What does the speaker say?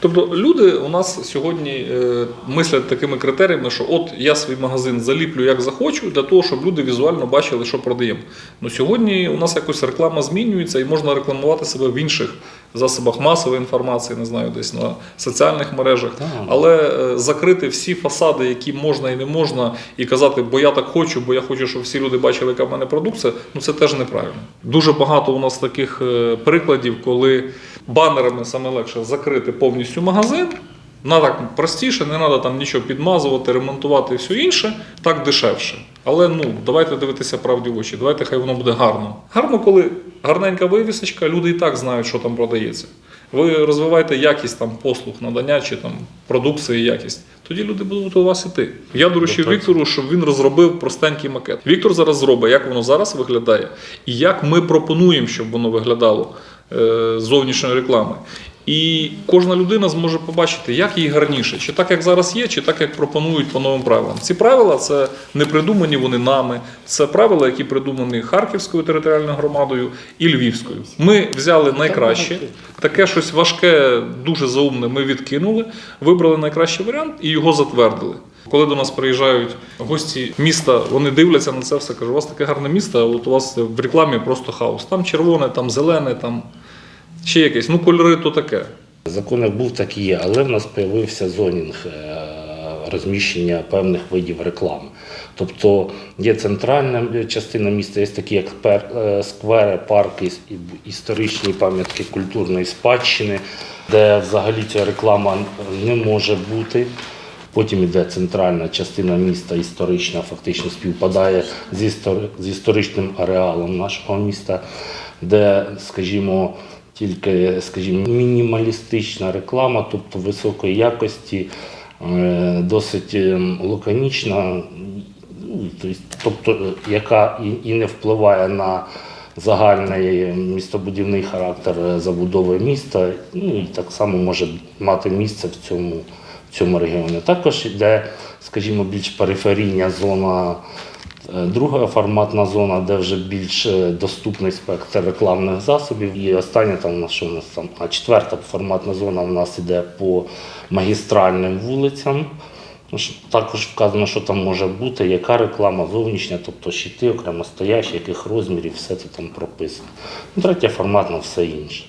Тобто люди у нас сьогодні е, мислять такими критеріями, що от я свій магазин заліплю як захочу, для того, щоб люди візуально бачили, що продаємо. Ну сьогодні у нас якось реклама змінюється і можна рекламувати себе в інших засобах масової інформації, не знаю, десь на соціальних мережах. Але е, закрити всі фасади, які можна і не можна, і казати, бо я так хочу, бо я хочу, щоб всі люди бачили, яка в мене продукція, ну це теж неправильно. Дуже багато у нас таких е, прикладів, коли банерами саме легше закрити повністю магазин. На так простіше, не треба там нічого підмазувати, ремонтувати і все інше, так дешевше. Але ну давайте дивитися правді в очі, давайте хай воно буде гарно. Гарно, коли гарненька вивісочка, люди і так знають, що там продається. Ви розвиваєте якість там послуг, надання чи там продукції якість. Тоді люди будуть у вас іти. Я доручив Ну, так. Віктору, щоб він розробив простенький макет. Віктор зараз зробить, як воно зараз виглядає, і як ми пропонуємо, щоб воно виглядало е, зовнішньої реклами. І кожна людина зможе побачити, як їй гарніше, чи так, як зараз є, чи так, як пропонують по новим правилам. Ці правила це не придумані вони нами, це правила, які придумані Харківською територіальною громадою і Львівською. Ми взяли найкраще, таке щось важке, дуже заумне. Ми відкинули, вибрали найкращий варіант і його затвердили. Коли до нас приїжджають гості міста, вони дивляться на це все, кажуть, у вас таке гарне місто, а от у вас в рекламі просто хаос. Там червоне, там зелене, там ще якесь. Ну, кольори то таке. Закон як був, так і є, але в нас з'явився зонінг е, розміщення певних видів реклами. Тобто є центральна частина міста, є такі як е, сквери, парки, історичні пам'ятки культурної спадщини, де взагалі ця реклама не може бути. Потім іде центральна частина міста, історична, фактично співпадає з історичним ареалом нашого міста, де, скажімо, тільки, скажімо, мінімалістична реклама, тобто високої якості, е, досить ем, лаконічна, ну, тобто, е, яка і, і не впливає на загальний містобудівний характер е, забудови міста, ну і так само може мати місце в цьому, в цьому регіоні. Також йде, скажімо, більш периферійна зона. Е, Друга форматна зона, де вже більш е, доступний спектр рекламних засобів. І остання там у що у нас там, а четверта форматна зона у нас іде по магістральним вулицям. Також вказано, що там може бути, яка реклама зовнішня, тобто щити окремо стоячі, яких розмірів, все це там прописано. Ну, Третя форматна все інше.